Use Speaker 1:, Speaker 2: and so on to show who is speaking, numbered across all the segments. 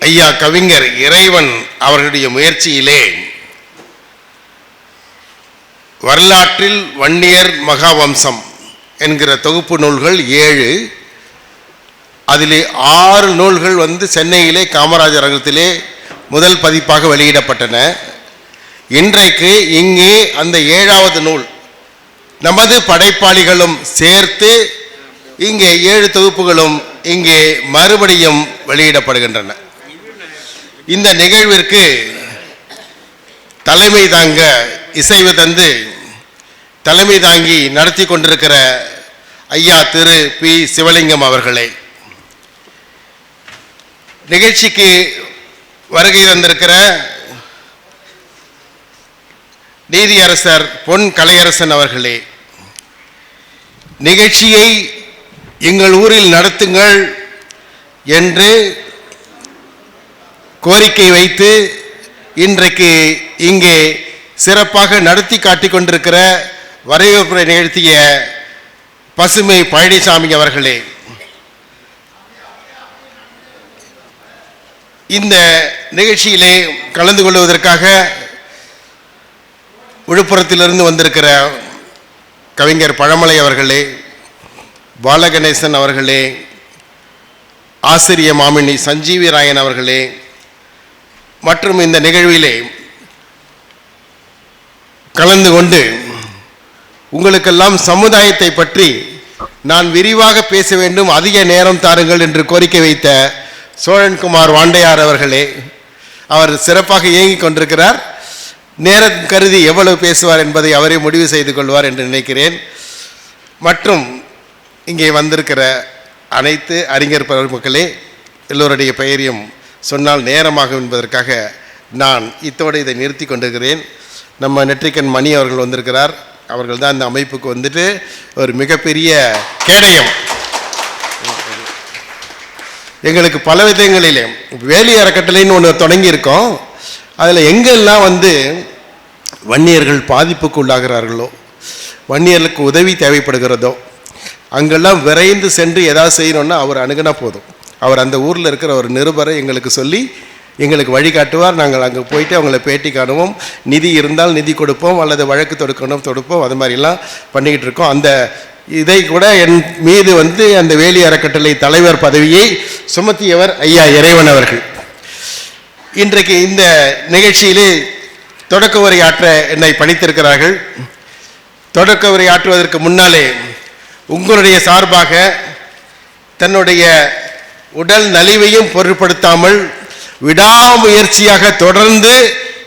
Speaker 1: ஐயா கவிஞர் இறைவன் அவர்களுடைய முயற்சியிலே வரலாற்றில் வன்னியர் மகாவம்சம் என்கிற தொகுப்பு நூல்கள் ஏழு. அதிலே ஆறு நூல்கள் வந்து சென்னையிலே காமராஜர் அரங்கத்திலே முதல் பதிப்பாக வெளியிடப்பட்டன. இன்றைக்கு இங்கே அந்த ஏழாவது நூல் நமது படைப்பாளிகளும் சேர்த்து இங்கே ஏழு தொகுப்புகளும் இங்கே மறுபடியும் வெளியிடப்படுகின்றன. இந்த நிகழ்விற்கு தலைமை தாங்க இசைவு தந்து தலைமை தாங்கி நடத்தி கொண்டிருக்கிற ஐயா திரு பி சிவலிங்கம் அவர்களே. நிகழ்ச்சிக்கு வருகை தந்திருக்கிற நீதியரசர் பொன் கலையரசன் அவர்களே நிகழ்ச்சியை எங்கள் ஊரில் நடத்துங்கள் என்று கோரிக்கை வைத்து இன்றைக்கு இங்கே சிறப்பாக நடத்தி காட்டி கொண்டிருக்கிற வரவேற்புரை நிகழ்த்திய பசுமை பழனிசாமி அவர்களே இந்த நிகழ்ச்சியிலே கலந்து கொள்வதற்காக விழுப்புரத்திலிருந்து வந்திருக்கிற கவிஞர் பழமலை அவர்களே பாலகணேசன் அவர்களே ஆசிரிய மாமினி சஞ்சீவி ராயன் அவர்களே மற்றும் இந்த நிகழ்விலே கலந்து கொண்டு உங்களுக்கெல்லாம் சமுதாயத்தை பற்றி நான் விரிவாக பேச வேண்டும் அதிக நேரம் தாருங்கள் என்று கோரிக்கை வைத்த சோழன்குமார் வாண்டையார் அவர்களே அவர் சிறப்பாக இயங்கிக் கொண்டிருக்கிறார். நேரம் கருதி எவ்வளவு பேசுவார் என்பதை அவரே முடிவு செய்து கொள்வார் என்று நினைக்கிறேன். மற்றும் இங்கே வந்திருக்கிற அனைத்து அறிஞர் பெருமக்களே எல்லோருடைய பெயரையும் சொன்னால் நேரமாகும் என்பதற்காக நான் இத்தோடு இதை நிறுத்தி கொண்டிருக்கிறேன். நம்ம நெற்றிக்கன் மணி அவர்கள் வந்திருக்கிறார். அவர்கள் தான் இந்த அமைப்புக்கு வந்துட்டு ஒரு மிகப்பெரிய கேடயம். எங்களுக்கு பல விதங்களிலே வேலி அறக்கட்டளைன்னு ஒன்று தொடங்கியிருக்கோம். அதில் எங்கெல்லாம் வந்து வன்னியர்கள் பாதிப்புக்கு உள்ளாகிறார்களோ வன்னியர்களுக்கு உதவி தேவைப்படுகிறதோ அங்கெல்லாம் விரைந்து சென்று எதாவது செய்யணும்னா அவர் அணுகுனா போதும். அவர் அந்த ஊரில் இருக்கிற ஒரு நிருபரை எங்களுக்கு சொல்லி எங்களுக்கு வழிகாட்டுவார் நாங்கள் அங்கே போயிட்டு அவங்கள பேட்டி காணுவோம். நிதி இருந்தால் நிதி கொடுப்போம். அல்லது வழக்கு தொடுக்கணும் தொடுப்போம். அது மாதிரிலாம் பண்ணிக்கிட்டு இருக்கோம். அந்த இதை கூட என் மீது வந்து அந்த வேலி அறக்கட்டளை தலைவர் பதவியை சுமத்தியவர் ஐயா இறைவன் அவர்கள். இன்றைக்கு இந்த நிகழ்ச்சியிலே தொடக்க உரை ஆற்ற என்னை பணித்திருக்கிறார்கள். தொடக்க உரை ஆற்றுவதற்கு முன்னாலே உங்களுடைய சார்பாக தன்னுடைய உடல் நலிவையும் பொருட்படுத்தாமல் விடாமுயற்சியாக தொடர்ந்து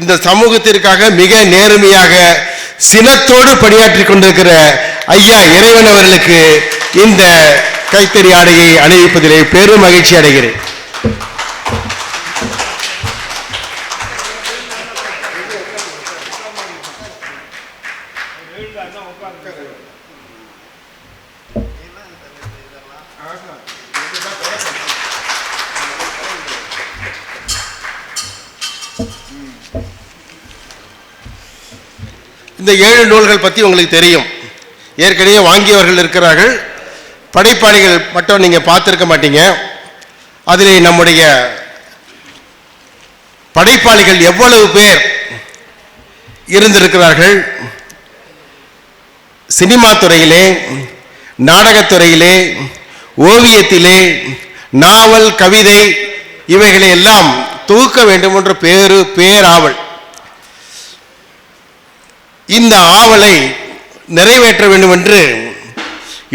Speaker 1: இந்த சமூகத்திற்காக மிக நேர்மையாக சினத்தோடு பணியாற்றி கொண்டிருக்கிற ஐயா இறைவன் அவர்களுக்கு இந்த கைத்தறி ஆடையை அணிவிப்பதிலே பெரும் மகிழ்ச்சி அடைகிறேன். இந்த ஏழு நூல்கள் பற்றி உங்களுக்கு தெரியும். ஏற்கனவே வாங்கியவர்கள் இருக்கிறார்கள். படைப்பாளிகள் மட்டும் நீங்கள் பார்த்துருக்க மாட்டீங்க. அதில் நம்முடைய படைப்பாளிகள் எவ்வளவு பேர் இருந்திருக்கிறார்கள்? சினிமா துறையிலே நாடகத்துறையிலே ஓவியத்திலே நாவல் கவிதை இவைகளை எல்லாம் தொகுக்க வேண்டும் என்ற பேரு பேராவல். இந்த ஆவலை நிறைவேற்ற வேண்டும் என்று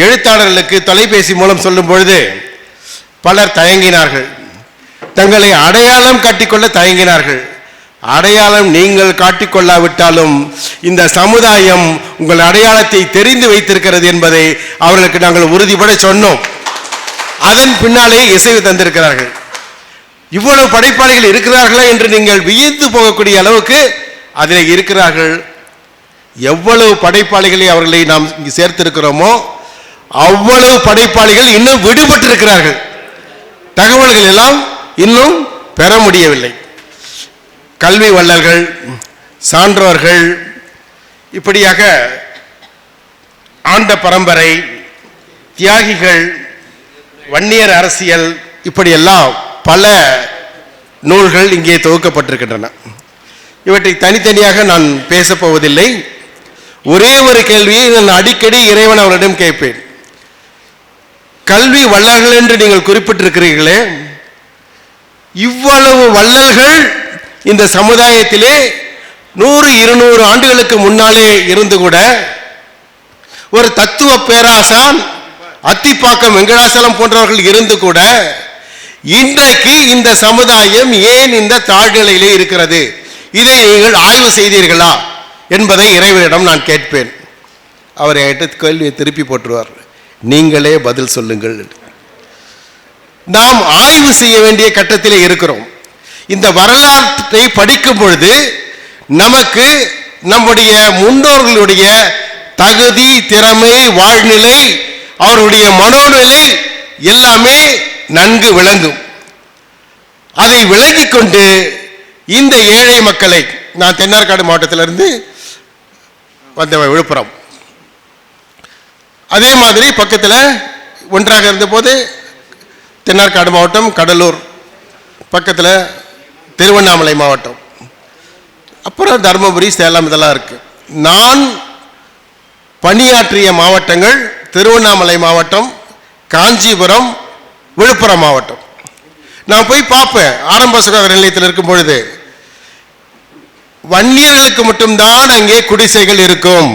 Speaker 1: எழுத்தாளர்களுக்கு தொலைபேசி மூலம் சொல்லும் பொழுது பலர் தயங்கினார்கள். தங்களை அடையாளம் காட்டிக்கொள்ள தயங்கினார்கள். அடையாளம் நீங்கள் காட்டிக்கொள்ளாவிட்டாலும் இந்த சமுதாயம் உங்கள் அடையாளத்தை தெரிந்து வைத்திருக்கிறது என்பதை அவர்களுக்கு நாங்கள் உறுதிபட சொன்னோம். அதன் பின்னாலே இசைவு தந்திருக்கிறார்கள். இவ்வளவு படைப்பாளிகள் இருக்கிறார்களா என்று நீங்கள் வியந்து போகக்கூடிய அளவுக்கு அதில் இருக்கிறார்கள். எவ்வளவு படைப்பாளிகளை அவர்களை நாம் இங்கு சேர்த்திருக்கிறோமோ அவ்வளவு படைப்பாளிகள் இன்னும் விடுபட்டிருக்கிறார்கள். தகவல்கள் எல்லாம் இன்னும் பெற முடியவில்லை. கல்வி வள்ளல்கள் சான்றோர்கள் இப்படியாக ஆண்ட பரம்பரை தியாகிகள் வன்னியர் அரசியல் இப்படியெல்லாம் பல நூல்கள் இங்கே தொகுக்கப்பட்டிருக்கின்றன. இவற்றை தனித்தனியாக நான் பேசப் போவதில்லை ஒரே ஒரு கேள்வியை நான் அடிக்கடி இறைவன் அவரிடம் கேட்பேன். கல்வி வள்ளல்கள் என்று நீங்கள் குறிப்பிட்டிருக்கிறீர்களே இவ்வளவு வள்ளல்கள் இந்த சமுதாயத்திலே நூறு இருநூறு ஆண்டுகளுக்கு முன்னாலே இருந்து கூட ஒரு தத்துவ பேராசான் அத்திப்பாக்கம் வெங்கடாசலம் போன்றவர்கள் இருந்து கூட இன்றைக்கு இந்த சமுதாயம் ஏன் இந்த தாழ்நிலையிலே இருக்கிறது? இதை நீங்கள் ஆய்வு செய்தீர்களா? என்பதை இறைவனிடம் நான் கேட்பேன். அவர் என்கிட்ட கேள்வியை திருப்பி போட்டுருவார் நீங்களே பதில் சொல்லுங்கள். நாம் ஆய்வு செய்ய வேண்டிய கட்டத்திலே இருக்கிறோம். இந்த வரலாற்றை படிக்கும் பொழுது நமக்கு நம்முடைய முன்னோர்களுடைய தகுதி திறமை வாழ்நிலை அவருடைய மனோநிலை எல்லாமே நன்கு விளங்கும். அதை விளங்கிக் கொண்டு இந்த ஏழை மக்களை நான் தென்னார்காடு மாவட்டத்திலிருந்து வந்தவன் விழுப்புரம். அதே மாதிரி பக்கத்தில் ஒன்றாக இருந்தபோது தென்னார்காடு மாவட்டம் கடலூர் பக்கத்தில் திருவண்ணாமலை மாவட்டம். அப்புறம் தருமபுரி சேலம் இதெல்லாம் இருக்குது நான் பணியாற்றிய மாவட்டங்கள் திருவண்ணாமலை மாவட்டம் காஞ்சிபுரம் விழுப்புரம் மாவட்டம். நான் போய் பார்ப்பேன். ஆரம்ப சுகாதார நிலையத்தில் இருக்கும் பொழுது வன்னியர்களுக்கு மட்டும்தான் அங்கே குடிசைகள் இருக்கும்.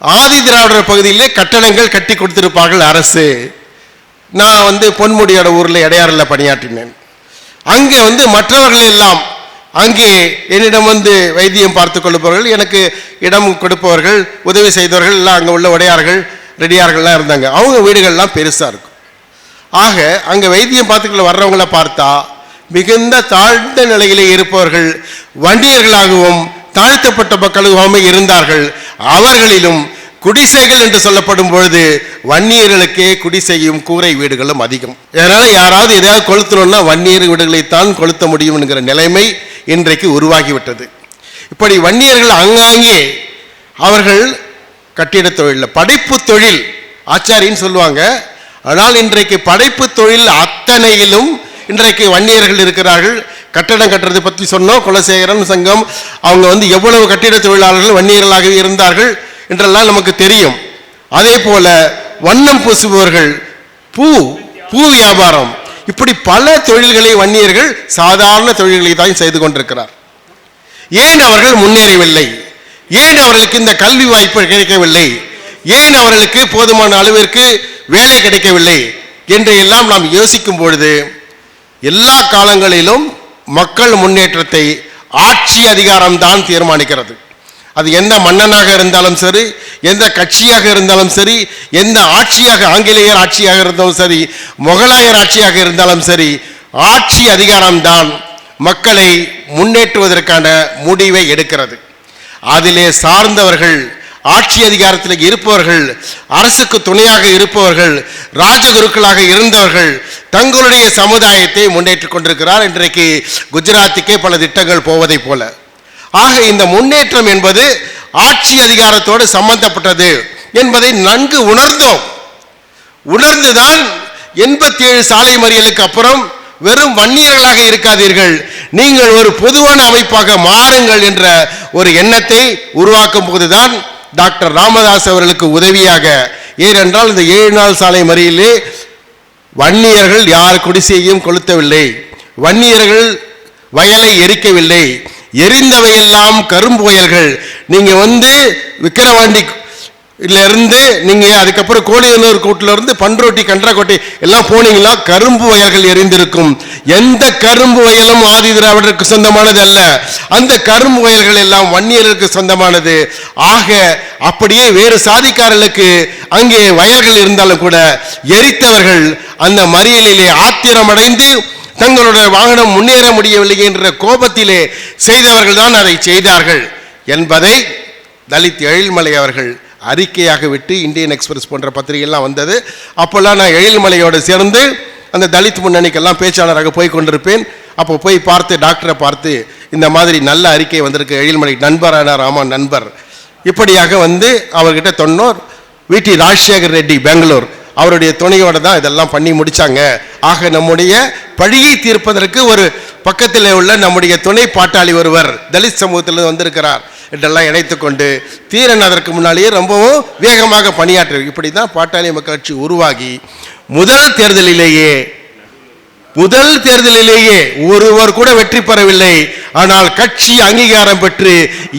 Speaker 1: ஆதி திராவிடர் பகுதியிலே கட்டடங்கள் கட்டி கொடுத்திருப்பார்கள் அரசு. நான் வந்து பொன்முடியோட ஊரில் இடையாறில் பணியாற்றினேன். அங்கே வந்து மற்றவர்கள் எல்லாம் அங்கே என்னிடம் வந்து வைத்தியம் பார்த்து கொள்ளுபவர்கள் எனக்கு இடம் கொடுப்பவர்கள் உதவி செய்தவர்கள் எல்லாம் அங்கே உள்ள உடையார்கள் ரெடியார்கள்லாம் இருந்தாங்க. அவங்க வீடுகள்லாம் பெருசாக இருக்கும். ஆக அங்கே வைத்தியம் பார்த்துக்கொள்ள வர்றவங்கள பார்த்தா மிகுந்த தாழ்ந்த நிலையிலே இருப்பவர்கள் வண்டியர்களாகவும் தாழ்த்தப்பட்ட மக்களாகவும் இருந்தார்கள். அவர்களிலும் குடிசைகள் என்று சொல்லப்படும் பொழுது வன்னியர்களுக்கே குடிசையும் கூரை வீடுகளும் அதிகம். அதனால் யாராவது எதையாவது கொளுத்தணும்னா வன்னியர் வீடுகளைத்தான் கொளுத்த முடியும் என்கிற நிலைமை இன்றைக்கு உருவாகிவிட்டது. இப்படி வன்னியர்கள் அங்காங்கே அவர்கள் கட்டிட தொழிலில் படைப்பு தொழில் ஆச்சாரின்னு சொல்லுவாங்க. ஆனால் இன்றைக்கு படைப்பு தொழில் அத்தனையிலும் இன்றைக்கு வன்னியர்கள் இருக்கிறார்கள். கட்டடம் கட்டுறதை பற்றி சொன்னோம். குலசேகரன் சங்கம் அவங்க வந்து எவ்வளவு கட்டிட தொழிலாளர்கள் வன்னியர்களாகவே இருந்தார்கள் என்றெல்லாம் நமக்கு தெரியும். அதே போல வண்ணம் பூசுபவர்கள் பூ பூ வியாபாரம். இப்படி பல தொழில்களை வன்னியர்கள் சாதாரண தொழில்களை தான் செய்து கொண்டிருக்கிறார். ஏன் அவர்கள் முன்னேறவில்லை? ஏன் அவர்களுக்கு இந்த கல்வி வாய்ப்பு கிடைக்கவில்லை? ஏன் அவர்களுக்கு போதுமான அளவிற்கு வேலை கிடைக்கவில்லை? என்று எல்லாம் நாம் யோசிக்கும் பொழுது எல்லா காலங்களிலும் மக்கள் முன்னேற்றத்தை ஆட்சி அதிகாரம் தான் தீர்மானிக்கிறது. அது எந்த மன்னனாக இருந்தாலும் சரி எந்த கட்சியாக இருந்தாலும் சரி எந்த ஆட்சியாக ஆங்கிலேயர் ஆட்சியாக இருந்தாலும் சரி முகலாயர் ஆட்சியாக இருந்தாலும் சரி ஆட்சி அதிகாரம்தான் மக்களை முன்னேற்றுவதற்கான முடிவை எடுக்கிறது. அதிலே சார்ந்தவர்கள் ஆட்சி அதிகாரத்தில் இருப்பவர்கள் அரசுக்கு துணையாக இருப்பவர்கள் ராஜகுருக்களாக இருந்தவர்கள் தங்களுடைய சமுதாயத்தை முன்னேற்றிக் கொண்டிருக்கிறார். இன்றைக்கு குஜராத்துக்கே பல திட்டங்கள் போவதைப் போல. ஆக இந்த முன்னேற்றம் என்பது ஆட்சி அதிகாரத்தோடு சம்பந்தப்பட்டது என்பதை நன்கு உணர்ந்தோம். உணர்ந்துதான் எண்பத்தி ஏழு சாலை மறியலுக்கு அப்புறம் வெறும் வன்னியர்களாக இருக்காதீர்கள். நீங்கள் ஒரு பொதுவான அமைப்பாக மாறுங்கள் என்ற ஒரு எண்ணத்தை உருவாக்கும் போதுதான் டாக்டர் ராமதாஸ் அவர்களுக்கு உதவியாக ஏனென்றால் இந்த ஏழு நாள் சாலை மறியலே வன்னியர்கள் யார் குடிசையையும் கொளுத்தவில்லை. வன்னியர்கள் வயலை எரிக்கவில்லை. எரிந்தவையெல்லாம் கரும்பு வயல்கள். நீங்க வந்து விக்கிரவாண்டி இருந்து நீங்கள் அதுக்கப்புறம் கோழியனூர் கூட்டிலிருந்து பண்ரோட்டி பன்ரோட்டி கன்றாக்கோட்டை எல்லாம் போனீங்கன்னா கரும்பு வயல்கள் எரிந்திருக்கும். எந்த கரும்பு வயலும் ஆதி திராவிடருக்கு சொந்தமானது அல்ல. அந்த கரும்பு வயல்கள் எல்லாம் வன்னியருக்கு சொந்தமானது. ஆக அப்படியே வேறு சாதிக்காரர்களுக்கு அங்கே வயல்கள் இருந்தாலும் கூட எரித்தவர்கள் அந்த மறியலிலே ஆத்திரமடைந்து தங்களுடைய வாகனம் முன்னேற முடியவில்லை என்ற கோபத்திலே செய்தவர்கள் தான் அதை செய்தார்கள் என்பதை தலித் எழில்மலை அவர்கள் அறிக்கையாக விட்டு இந்தியன் எக்ஸ்பிரஸ் போன்ற பத்திரிகைலாம் வந்தது. அப்போல்லாம் நான் எழில்மலையோடு சேர்ந்து அந்த தலித் முன்னணிக்கெல்லாம் பேச்சாளராக போய் கொண்டிருப்பேன். அப்போ போய் பார்த்து டாக்டரை பார்த்து இந்த மாதிரி நல்ல அறிக்கை வந்திருக்கு. எழில்மலை நண்பரான ராமா நண்பர். இப்படியாக வந்து அவர்கிட்ட தொன்னோர் விடி ராஜசேகர் ரெட்டி பெங்களூர் அவருடைய துணையோடு தான் இதெல்லாம் பண்ணி முடித்தாங்க ஆக நம்முடைய பழியை தீர்ப்பதற்கு ஒரு பக்கத்தில் உள்ள நம்முடைய துணை பாட்டாளி ஒருவர் தலித் சமூகத்தில் வந்திருக்கிறார். என்றெல்லாம் இணைத்துக்கொண்டு தீரன் அதற்கு முன்னாலேயே ரொம்பவும் வேகமாக பணியாற்றி இப்படி தான் பாட்டாளி மக்கள் கட்சி உருவாகி முதல் தேர்தலிலேயே முதல் தேர்தலிலேயே ஒருவர் கூட வெற்றி பெறவில்லை. ஆனால் கட்சி அங்கீகாரம் பெற்று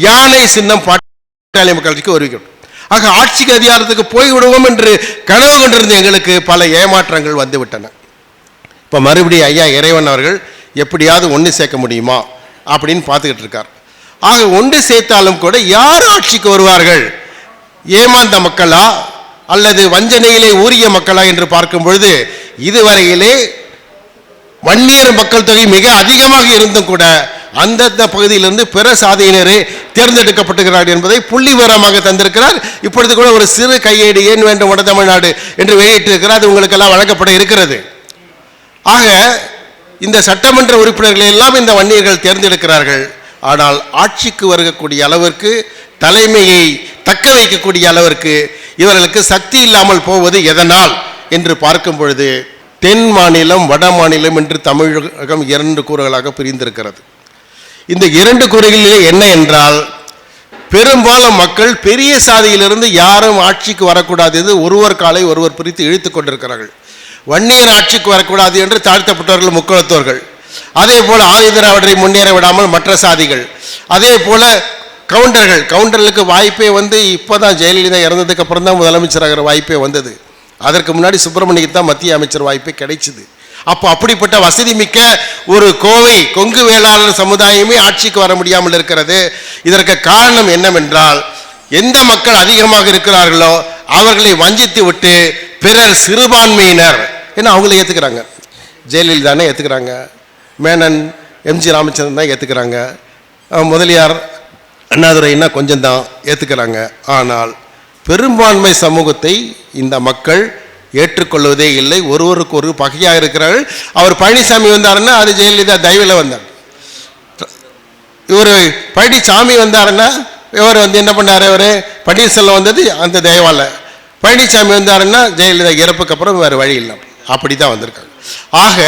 Speaker 1: யானை சின்னம் பாட்டாளி மக்கள் வருகிறோம். ஆக ஆட்சிக்கு அதிகாரத்துக்கு போய்விடுவோம் என்று கனவு கொண்டிருந்த எங்களுக்கு பல ஏமாற்றங்கள் வந்துவிட்டன. இப்போ மறுபடியும் ஐயா இறைவன் அவர்கள் எப்படியாவது ஒன்று சேர்க்க முடியுமா அப்படின்னு பார்த்துக்கிட்டு இருக்கார். ஆக ஒன்று சேர்த்தாலும் கூட யார் ஆட்சிக்கு வருவார்கள்? ஏமாந்த மக்களா? அல்லது வஞ்சனையிலே ஊறிய மக்களா என்று பார்க்கும் பொழுது இதுவரையிலே வன்னியர் மக்கள் தொகை மிக அதிகமாக இருந்தும் கூட அந்தந்த பகுதியிலிருந்து பிற சாதியினரே தேர்ந்தெடுக்கப்பட்டுகிறார் என்பதை புள்ளி விவரமாக தந்திருக்கிறார். இப்பொழுது கூட ஒரு சிறு கையேடு ஏன் வேண்டும் வட தமிழ்நாடு என்று வெளியிட்டிருக்கிறார். அது உங்களுக்கெல்லாம் வழங்கப்பட இருக்கிறது. ஆக இந்த சட்டமன்ற உறுப்பினர்களை எல்லாம் இந்த வன்னியர்கள் தேர்ந்தெடுக்கிறார்கள். ஆனால் ஆட்சிக்கு வருகக்கூடிய அளவிற்கு தலைமையை தக்க வைக்கக்கூடிய அளவிற்கு இவர்களுக்கு சக்தி இல்லாமல் போவது எதனால் என்று பார்க்கும் பொழுது தென் மாநிலம் வட மாநிலம் என்று தமிழகம் இரண்டு கூறுகளாக பிரிந்திருக்கிறது. இந்த இரண்டு கூறுகளிலே என்ன என்றால் பெரும்பாலும் மக்கள் பெரிய சாதியிலிருந்து யாரும் ஆட்சிக்கு வரக்கூடாது என்று ஒருவர் காலை ஒருவர் பிரித்து இழுத்து கொண்டிருக்கிறார்கள். வன்னியர் ஆட்சிக்கு வரக்கூடாது என்று தாழ்த்தப்பட்டவர்கள் முக்கியத்துவர்கள் அதே போல ஆதிதிராவிடரை முன்னேற விடாமல் மற்ற சாதிகள். அதே போல கவுண்டர்கள் கவுண்டர்களுக்கு வாய்ப்பே வந்து இப்போதான் ஜெயலலிதா இறந்ததுக்கு அப்புறம் தான் முதலமைச்சராகிற வாய்ப்பே வந்தது. அதற்கு முன்னாடி சுப்பிரமணியக்கு தான் மத்திய அமைச்சர் வாய்ப்பே கிடைச்சிது. அப்போ அப்படிப்பட்ட வசதி மிக்க ஒரு கோவை கொங்கு வேளாளர் சமுதாயமே ஆட்சிக்கு வர முடியாமல் இருக்கிறது. இதற்கு காரணம் என்னவென்றால் எந்த மக்கள் அதிகமாக இருக்கிறார்களோ அவர்களை வஞ்சித்து விட்டு பிறர் சிறுபான்மையினர். ஏன்னா அவங்கள ஏற்றுக்கிறாங்க ஜெயலலிதானே ஏற்றுக்கிறாங்க மேனன் எம்ஜி ராமச்சந்திரன் தான் ஏற்றுக்கிறாங்க முதலியார் அண்ணாதுரைன்னா கொஞ்சம் தான் ஏற்றுக்கிறாங்க ஆனால் பெரும்பான்மை சமூகத்தை இந்த மக்கள் ஏற்றுக்கொள்வதே இல்லை. ஒருவருக்கு ஒரு பகையாக இருக்கிறார்கள். அவர் பழனிசாமி வந்தாருன்னா அது ஜெயலலிதா தயவில் வந்தார். இவர் பழனிசாமி வந்தாருன்னா இவர் வந்து என்ன பண்ணார்? இவர் பன்னீர்செல்வம் வந்தது அந்த தயவால் பழனிசாமி வந்தாருன்னா ஜெயலலிதா இறப்புக்கு அப்புறம் வேறு வழி இல்லை. அப்படி தான் வந்திருக்காங்க. ஆக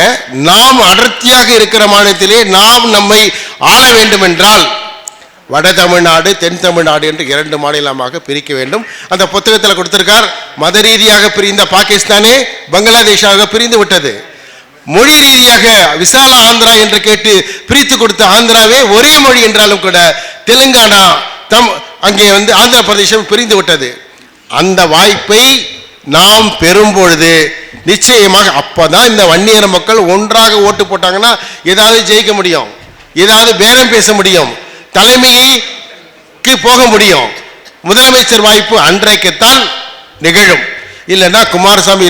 Speaker 1: நாம் அடர்த்தியாக இருக்கிற மாநிலத்திலே நாம் நம்மை ஆள வேண்டும் என்றால் வட தமிழ்நாடு தென் தமிழ்நாடு என்று இரண்டு மாநிலமாக பிரிக்க வேண்டும். அந்த புத்தகத்தில் கொடுத்திருக்கார் மத ரீதியாக பிரிந்த பாகிஸ்தானே பங்களாதேஷாக பிரிந்து விட்டது. மொழி ரீதியாக விசால ஆந்திரா என்று கேட்டு பிரித்து கொடுத்த ஆந்திராவே ஒரே மொழி என்றாலும் கூட தெலுங்கானா தம் அங்கே வந்து ஆந்திர பிரதேசம் பிரிந்து விட்டது. அந்த வாய்ப்பை நாம் பெறும் பொழுது நிச்சயமாக அப்பதான் இந்த வன்னியர் மக்கள் ஒன்றாக ஓட்டு போட்டாங்கன்னா ஏதாவது ஜெயிக்க முடியும். ஏதாவது பேரம் பேச முடியும். தலைமைக்கு போக முடியும். முதலமைச்சர் வாய்ப்பு அன்றைக்குத்தான் நிகழும். இல்லைன்னா குமாரசாமி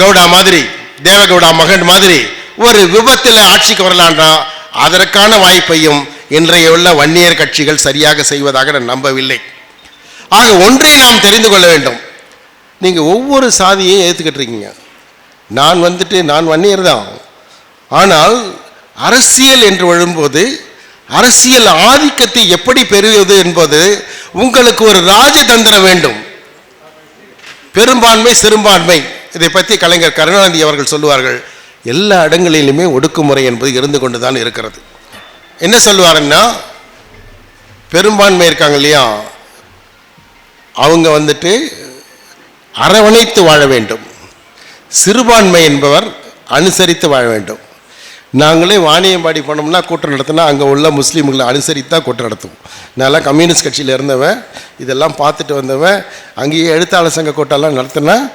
Speaker 1: கவுடா மாதிரி தேவகவுடா மகன் மாதிரி ஒரு விபத்தில் ஆட்சிக்கு வரலான்றா அதற்கான வாய்ப்பையும் இன்றைய உள்ள வன்னியர் கட்சிகள் சரியாக செய்வதாக நான் நம்பவில்லை. ஆக ஒன்றை நாம் தெரிந்து கொள்ள வேண்டும். நீங்கள் ஒவ்வொரு சாதியை ஏற்றுக்கிட்டு இருக்கீங்க நான் வந்துட்டு நான் வன்னியர் தான். ஆனால் அரசியல் என்று வரும்போது அரசியல் ஆதிக்கத்தை எப்படி பெறுவது என்பது உங்களுக்கு ஒரு ராஜதந்திரம் வேண்டும். பெரும்பான்மை சிறுபான்மை இதை பற்றி கலைஞர் கருணாநிதி அவர்கள் சொல்லுவார்கள். எல்லா இடங்களிலுமே ஒடுக்குமுறை என்பது இருந்து கொண்டு தான் இருக்கிறது. என்ன சொல்லுவாருன்னா பெரும்பான்மை இருக்காங்க இல்லையா? அவங்க வந்துட்டு அரவணைத்து வாழ வேண்டும். சிறுபான்மை என்பவர் அனுசரித்து வாழ வேண்டும். நாங்களே வாணியம்பாடி போனோம்னா கூட்டம் நடத்தினா அங்கே உள்ள முஸ்லீம்களை அனுசரித்து தான் கூட்டம் நடத்துவோம். நான்லாம் கம்யூனிஸ்ட் கட்சியில் இருந்தவன் இதெல்லாம் பார்த்துட்டு வந்தவன் அங்கேயே எழுத்தாளர் சங்க கூட்டம்லாம் நடத்தினா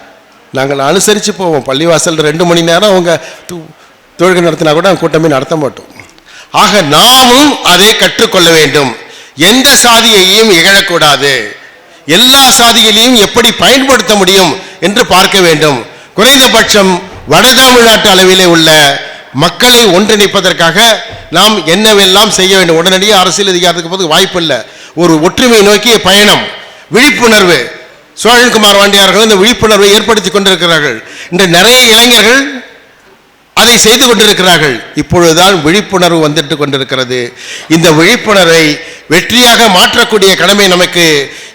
Speaker 1: நாங்கள் அனுசரித்து போவோம். பள்ளிவாசல் ரெண்டு மணி நேரம் அவங்க து- தொழுகை நடத்தினா கூட கூட்டமே நடத்த மாட்டோம். ஆக நாமும் அதை கற்றுக்கொள்ள வேண்டும். எந்த சாதியையும் இகழக்கூடாது. எல்லா சாதிகளையும் எப்படி பயன்படுத்த முடியும் என்று பார்க்க வேண்டும். குறைந்தபட்சம் வட தமிழ்நாட்டு அளவிலே உள்ள மக்களை ஒன்றிணைப்பதற்காக நாம் என்னவெல்லாம் செய்ய வேண்டும்? உடனடியாக அரசியல் அதிகாரத்துக்கு போது வாய்ப்பு இல்லை. ஒரு ஒற்றுமை நோக்கிய பயணம் விழிப்புணர்வு. சோழன்குமார் வாண்டியார்கள் இந்த விழிப்புணர்வை ஏற்படுத்தி கொண்டிருக்கிறார்கள். இன்று நிறைய இளைஞர்கள் அதை செய்து கொண்டிருக்கிறார்கள். இப்பொழுதுதான் விழிப்புணர்வு வந்துட்டு கொண்டிருக்கிறது. இந்த விழிப்புணர்வை வெற்றியாக மாற்றக்கூடிய கடமை நமக்கு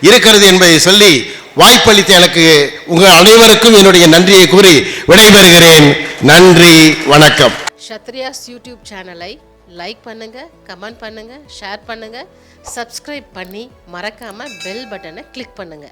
Speaker 1: இருக்கிறது என்பதை சொல்லி வாய்ப்பளித்த எனக்கு உங்கள் அனைவருக்கும் என்னுடைய நன்றியை கூறி விடைபெறுகிறேன். நன்றி வணக்கம்.
Speaker 2: க்ஷத்ரியாஸ் யூடியூப் சேனலை லைக் பண்ணுங்க கமெண்ட் பண்ணுங்க ஷேர் பண்ணுங்க சப்ஸ்கிரைப் பண்ணி மறக்காம பெல் பட்டனை கிளிக் பண்ணுங்க.